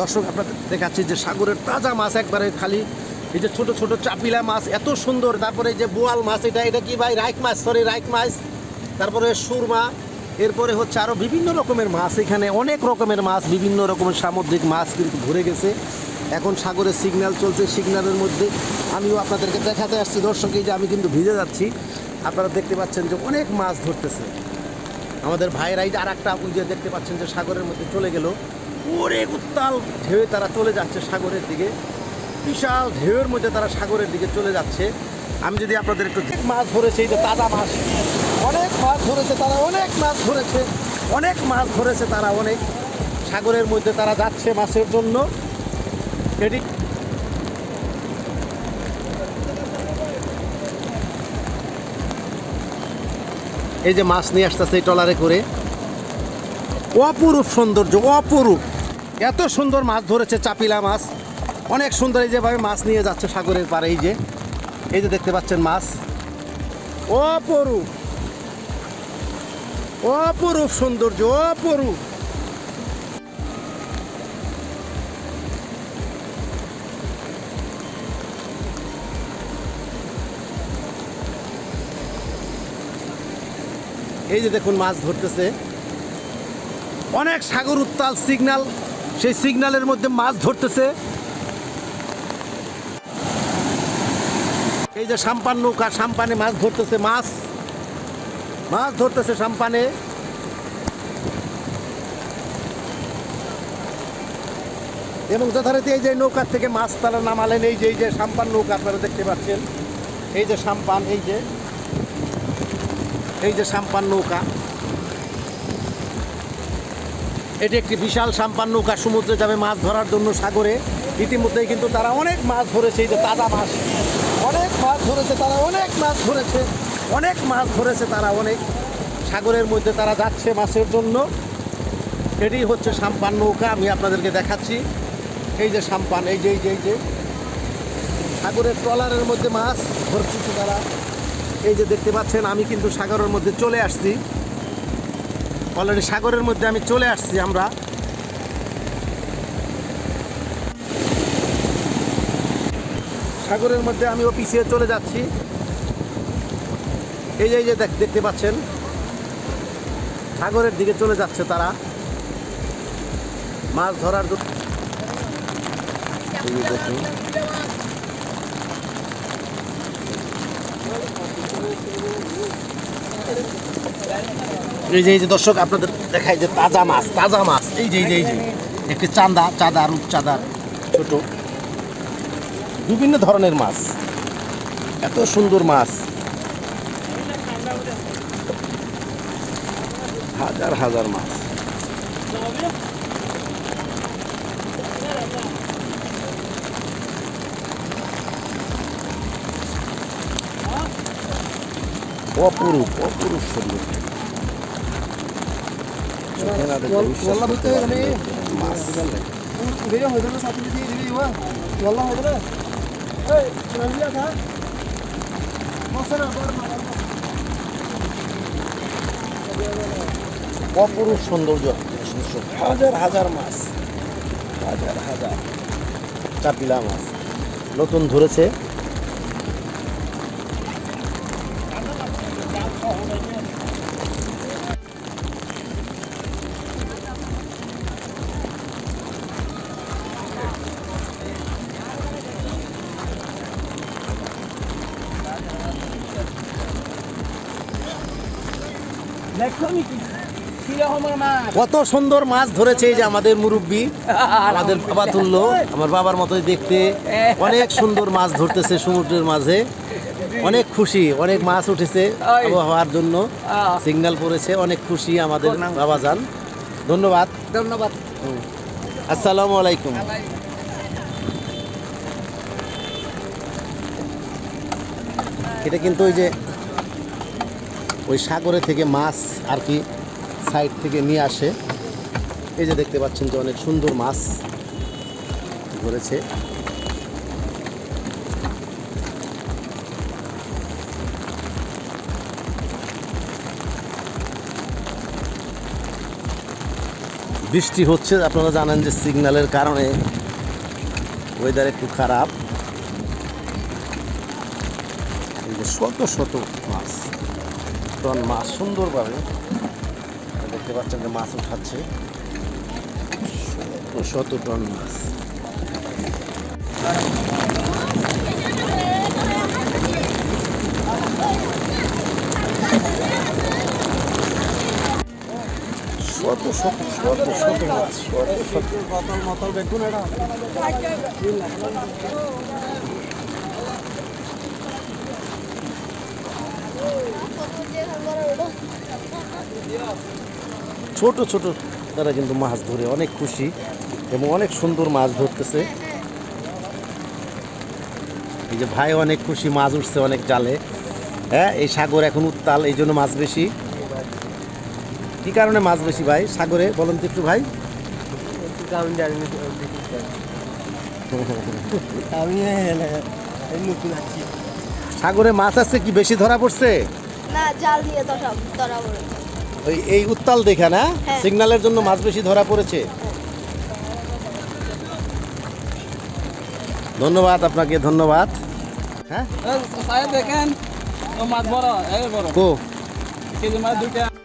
দর্শক, আপনাদের দেখাচ্ছি যে সাগরের তাজা মাছ একবারে খালি। এই যে ছোট ছোট চাপিলা মাছ, এত সুন্দর। তারপরে যে বোয়াল মাছ, এটা এটা কি ভাই? রাইক মাছ সরি রাইক মাছ। তারপরে সুরমা। এরপরে হচ্ছে আরও বিভিন্ন রকমের মাছ। এখানে অনেক রকমের মাছ, বিভিন্ন রকমের সামুদ্রিক মাছ কিন্তু ঘুরে গেছে। এখন সাগরে সিগন্যাল চলছে সিগন্যালের মধ্যে। আমিও আপনাদেরকে দেখাতে আসছি। দর্শক যে আমি কিন্তু ভিজে যাচ্ছি। আপনারা দেখতে পাচ্ছেন যে অনেক মাছ ধরতেছে। আমাদের ভাইরাই যে আর একটা ওই যে দেখতে পাচ্ছেন যে সাগরের মধ্যে চলে গেল। অনেক উত্তাল ঢেউয়ে তারা চলে যাচ্ছে সাগরের দিকে। বিশাল ঢেউয়ের মধ্যে তারা সাগরের দিকে চলে যাচ্ছে। আমি যদি আপনাদের একটু মাছ ধরেছে, এই যে তাজা মাছ। অনেক মাছ ধরেছে তারা, অনেক মাছ ধরেছে। অনেক মাছ ধরেছে তারা, অনেক। সাগরের মধ্যে তারা যাচ্ছে মাছের জন্য। এটি এই যে মাছ নিয়ে আসতেছে এই ট্রলারে করে। অপরূপ সৌন্দর্য, অপরূপ। এত সুন্দর মাছ ধরেছে চাপিলা মাছ। অনেক সুন্দর এই যেভাবে মাছ নিয়ে যাচ্ছে সাগরের পাড়ে, এই যে এই যে দেখতে পাচ্ছেন মাছ। অপরূপ। অপরূপ সৌন্দর্য, অপরূপ। এই যে দেখুন মাছ ধরতেছে। অনেক সাগর উত্তাল সিগন্যাল সেই সিগন্যালের মধ্যে মাছ ধরতেছে। এই যে সাম্পান নৌকা, সাম্পানে মাছ ধরতেছে, মাছ। মাছ ধরতেছে সাম্পানে। এবং যথারীতি এই যে নৌকার থেকে মাছ তারা নামালেন, এই যে এই যে সাম্পান নৌকা আপনারা দেখতে পাচ্ছেন। এই যে সাম্পান, এই যে এই যে সাম্পান নৌকা। এটি একটি বিশাল সাম্পান নৌকা, সমুদ্রে যাবে মাছ ধরার জন্য সাগরে। ইতিমধ্যেই কিন্তু তারা অনেক মাছ ধরেছে, এই যে তাজা মাছ। অনেক মাছ ধরেছে, তারা অনেক মাছ ধরেছে, অনেক মাছ ধরেছে তারা অনেক। সাগরের মধ্যে তারা যাচ্ছে মাছের জন্য। এটি হচ্ছে সাম্পান নৌকা, আমি আপনাদেরকে দেখাচ্ছি। এই যে সাম্পান এই যে এই যে এই যে। সাগরের ট্রলারের মধ্যে মাছ ধরতেছে তারা। এই যে দেখতে পাচ্ছেন, আমি কিন্তু সাগরের মধ্যে চলে আসছি। অলরেডি সাগরের মধ্যে আমি চলে আসছি আমরা। সাগরের মধ্যে আমি পিছিয়ে চলে যাচ্ছি। এই যে এই যে দেখ- দেখতে পাচ্ছেন? সাগরের দিকে চলে যাচ্ছে তারা। মাছ ধরার জন্য এই যে এই যে দর্শক, আপনাদের দেখাই যে তাজা মাছ তাজা মাছ। এই যে এই যে এই যে, একটি চাঁদা চাঁদা রূপচাঁদা ছোট। বিভিন্ন ধরনের মাছ। এত সুন্দর মাছ। হাজার হাজার মাছ। অপরূপ অপরূপ সুন্দর। অপরূপ সৌন্দর্য হাজার হাজার মাছ হাজার হাজার চাপিলা মাছ। নতুন ধরেছে। কত সুন্দর মাছ ধরেছে এই যে আমাদের মুরব্বী আমাদের বাবা তুললো আমার বাবার মতোই দেখতে। অনেক সুন্দর মাছ ধরতেছে সমুদ্রের মাঝে। অনেক খুশি অনেক মাছ উঠেছে আবহাওয়ার জন্য। সিগন্যাল পড়েছে অনেক খুশি আমাদের বাবা যান ধন্যবাদ। ধন্যবাদ। আসসালামু আলাইকুম। এটা কিন্তু ওই যে ওই সাগরে থেকে মাছ আর কি সাইড থেকে নিয়ে আসে। এই যে দেখতে পাচ্ছেন যে অনেক সুন্দর মাছ ধরেছে। বৃষ্টি হচ্ছে, আপনারা জানেন যে সিগন্যালের কারণে ওয়েদার একটু খারাপ। শত শত মাছ। টন মাছ সুন্দরভাবে দেখতে পাচ্ছেন যে মাছ উঠাচ্ছে শত টন মাছ শত শত শত শত মাছ শত শত বোতল মতল বেগুন এটা ছোট ছোট তারা কিন্তু মাছ ধরে অনেক খুশি এবং অনেক সুন্দর মাছ ধরতেছে। এই যে ভাই অনেক খুশি মাছ উঠছে অনেক জালে। হ্যাঁ এই সাগর এখন উত্তাল এই জন্য মাছ বেশি। কি কারণে মাছ বেশি ভাই সাগরে? বলেন তো একটু ভাই। সাগরে মাছ আছে কি? বেশি ধরা পড়ছে? না জাল দিয়ে ধরা ধরা পড়ে। ওই এই উত্তাল দেখা না? হ্যাঁ। সিগন্যালের জন্য মাছ বেশি ধরা পড়েছে। ধন্যবাদ আপনাকে ধন্যবাদ। হ্যাঁ? দেখেন মাছ বড় বড়। কেজি মাছ দুইটা।